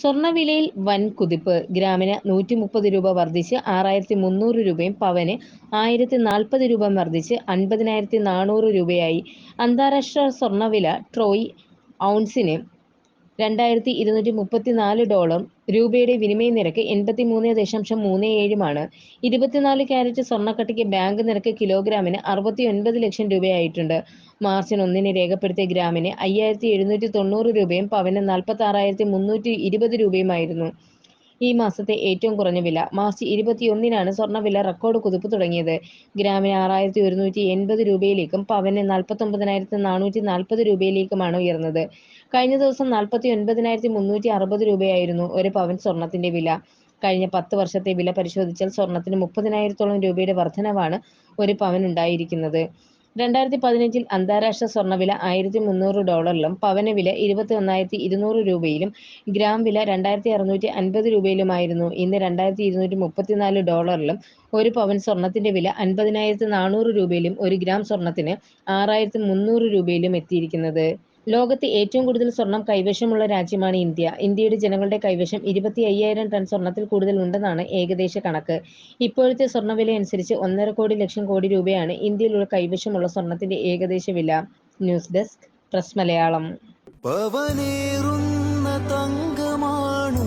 സ്വർണവിലയിൽ വൻ കുതിപ്പ്. ഗ്രാമിന് നൂറ്റി മുപ്പത് രൂപ വർദ്ധിച്ച് ആറായിരത്തി മുന്നൂറ് രൂപയും പവന് ആയിരത്തി നാൽപ്പത് രൂപ വർദ്ധിച്ച് അൻപതിനായിരത്തി നാനൂറ് രൂപയായി. അന്താരാഷ്ട്ര സ്വർണവില ട്രോയ് ഔൺസിന് രണ്ടായിരത്തി ഇരുന്നൂറ്റി മുപ്പത്തി നാല് ഡോളർ രൂപയുടെ വിനിമയ നിരക്ക് എൺപത്തി മൂന്ന് ദശാംശം മൂന്ന് ഏഴുമാണ്. ഇരുപത്തിനാല് ക്യാരറ്റ് സ്വർണക്കട്ടിക്ക് ബാങ്ക് നിരക്ക് കിലോഗ്രാമിന് അറുപത്തി ഒൻപത് ലക്ഷം രൂപയായിട്ടുണ്ട്. മാർച്ചിന് ഒന്നിന് രേഖപ്പെടുത്തിയ ഗ്രാമിന് അയ്യായിരത്തി എഴുന്നൂറ്റി തൊണ്ണൂറ് രൂപയും പവന് നാൽപ്പത്തി ആറായിരത്തി മുന്നൂറ്റി ഇരുപത് രൂപയുമായിരുന്നു. ഈ മാസത്തെ ഏറ്റവും കുറഞ്ഞ വില. മാർച്ച് ഇരുപത്തിയൊന്നിനാണ് സ്വർണവില റെക്കോർഡ് കുതിപ്പ് തുടങ്ങിയത്. ഗ്രാമിന് ആറായിരത്തി ഒരുന്നൂറ്റി എൺപത് രൂപയിലേക്കും പവന് നാൽപ്പത്തൊമ്പതിനായിരത്തി നാനൂറ്റി നാൽപ്പത് രൂപയിലേക്കുമാണ് ഉയർന്നത്. കഴിഞ്ഞ ദിവസം നാൽപ്പത്തി ഒൻപതിനായിരത്തി മുന്നൂറ്റി അറുപത് രൂപയായിരുന്നു ഒരു പവൻ സ്വർണത്തിന്റെ വില. കഴിഞ്ഞ പത്ത് വർഷത്തെ വില പരിശോധിച്ചാൽ സ്വർണത്തിന് മുപ്പതിനായിരത്തോളം രൂപയുടെ വർധനവാണ് ഒരു പവൻ ഉണ്ടായിരിക്കുന്നത്. രണ്ടായിരത്തി പതിനഞ്ചിൽ അന്താരാഷ്ട്ര സ്വർണവില ആയിരത്തി മുന്നൂറ് ഡോളറിലും പവന വില ഇരുപത്തി ഒന്നായിരത്തി ഇരുന്നൂറ് രൂപയിലും ഗ്രാം വില രണ്ടായിരത്തി അറുന്നൂറ്റി അൻപത് രൂപയിലുമായിരുന്നു. ഇന്ന് രണ്ടായിരത്തി ഇരുന്നൂറ്റി മുപ്പത്തിനാല് ഡോളറിലും ഒരു പവൻ സ്വർണത്തിന്റെ വില അൻപതിനായിരത്തി നാനൂറ് രൂപയിലും ഒരു ഗ്രാം സ്വർണത്തിന് ആറായിരത്തി മുന്നൂറ് രൂപയിലും എത്തിയിരിക്കുന്നത്. ലോകത്ത് ഏറ്റവും കൂടുതൽ സ്വർണം കൈവശമുള്ള രാജ്യമാണ് ഇന്ത്യ. ഇന്ത്യയുടെ ജനങ്ങളുടെ കൈവശം ഇരുപത്തി അയ്യായിരം ടൺ സ്വർണത്തിൽ കൂടുതൽ ഉണ്ടെന്നാണ് ഏകദേശ കണക്ക്. ഇപ്പോഴത്തെ സ്വർണവില അനുസരിച്ച് ഒന്നര കോടി ലക്ഷം കോടി രൂപയാണ് ഇന്ത്യയിലുള്ള കൈവശമുള്ള സ്വർണത്തിന്റെ ഏകദേശ വില. News desk press Malayalam. Thank തങ്കമാണു